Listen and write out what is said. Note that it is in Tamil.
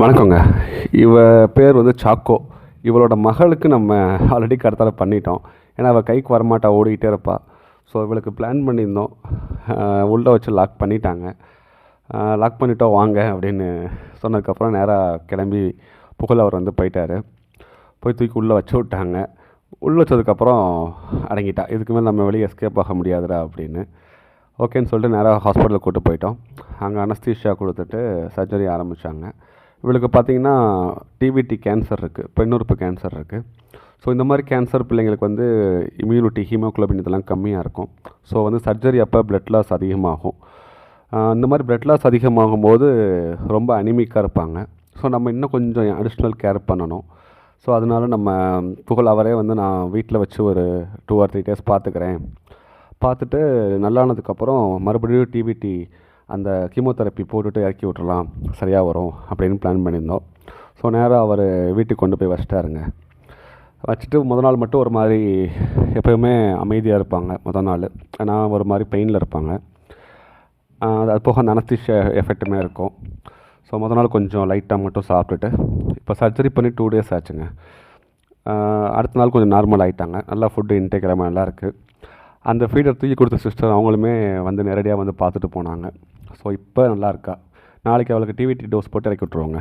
வணக்கங்க. இவ பேர் வந்து சாக்கோ. இவளோட மகளுக்கு நம்ம ஆல்ரெடி கடத்தால பண்ணிட்டோம். ஏன்னா அவள் கைக்கு வரமாட்டா ஓடிக்கிட்டே இருப்பாள் ஸோ இவளுக்கு பிளான் பண்ணியிருந்தோம். உள்ளே வச்சு லாக் பண்ணிட்டாங்க. லாக் பண்ணிட்டோம் வாங்க அப்படின்னு சொன்னதுக்கப்புறம் நேராக கிளம்பி புகழ் அவர் வந்து போயிட்டார். போய் தூக்கி உள்ளே வச்சு விட்டாங்க. உள்ளே வச்சதுக்கப்புறம் அடங்கிட்டா. இதுக்கு மேலே நம்ம வெளியே எஸ்கேப் ஆக முடியாதுடா அப்படின்னு. ஓகேன்னு சொல்லிட்டு நேராக ஹாஸ்பிட்டலுக்கு கூட்டு போயிட்டோம். அங்கே அனஸ்தீஷியா கொடுத்துட்டு சர்ஜரி ஆரம்பித்தாங்க இவளுக்கு பார்த்தீங்கன்னா டிவிடி கேன்சர் இருக்குது பெண்ணுறுப்பு கேன்சர் இருக்குது ஸோ இந்த மாதிரி கேன்சர் பிள்ளைங்களுக்கு வந்து இம்யூனிட்டி ஹீமோகுளோபின் இதெல்லாம் கம்மியாக இருக்கும். ஸோ வந்து சர்ஜரி அப்போ பிளட் லாஸ் அதிகமாகும். இந்த மாதிரி பிளட் லாஸ் அதிகமாகும் போது ரொம்ப அனிமிக்காக இருப்பாங்க. ஸோ நம்ம இன்னும் கொஞ்சம் அடிஷ்னல் கேர் பண்ணணும். ஸோ அதனால நம்ம புகழ் அவரே வந்து நான் வீட்டில் வச்சு ஒரு டூ ஆர் த்ரீ டேஸ் பார்த்துக்கிறேன். பார்த்துட்டு நல்லானதுக்கப்புறம் மறுபடியும் டிவிடி அந்த கீமோதெரப்பி போட்டுட்டு இறக்கி விட்றலாம் சரியாக வரும் அப்படின்னு பிளான் பண்ணியிருந்தோம். ஸோ நேராக அவர் வீட்டுக்கு கொண்டு போய் வச்சிட்டாருங்க. வச்சுட்டு முத நாள் மட்டும் ஒரு மாதிரி எப்போயுமே அமைதியாக இருப்பாங்க முத நாள். ஆனால் ஒரு மாதிரி பெயினில் இருப்பாங்க. அது போக அந்த அனஸ்திஷ எஃபெக்ட்டுமே இருக்கும். ஸோ முத நாள் கொஞ்சம் லைட்டாக மட்டும் சாப்பிட்டுட்டு இப்போ சர்ஜரி பண்ணி டூ டேஸ் ஆச்சுங்க. அடுத்த நாள் கொஞ்சம் நார்மல் ஆகிட்டாங்க நல்லா ஃபுட்டு இன்டேக் எல்லாமே நல்லா இருக்குது அந்த ஃபீடர் தூக்கி கொடுத்த சிஸ்டர் அவங்களுமே வந்து நேரடியாக வந்து பார்த்துட்டு போனாங்க. ஸோ இப்போ நல்லா இருக்கா? நாளைக்கு அவளுக்கு டிவிடி டோஸ் போட்டு இறக்கி விட்ருவோங்க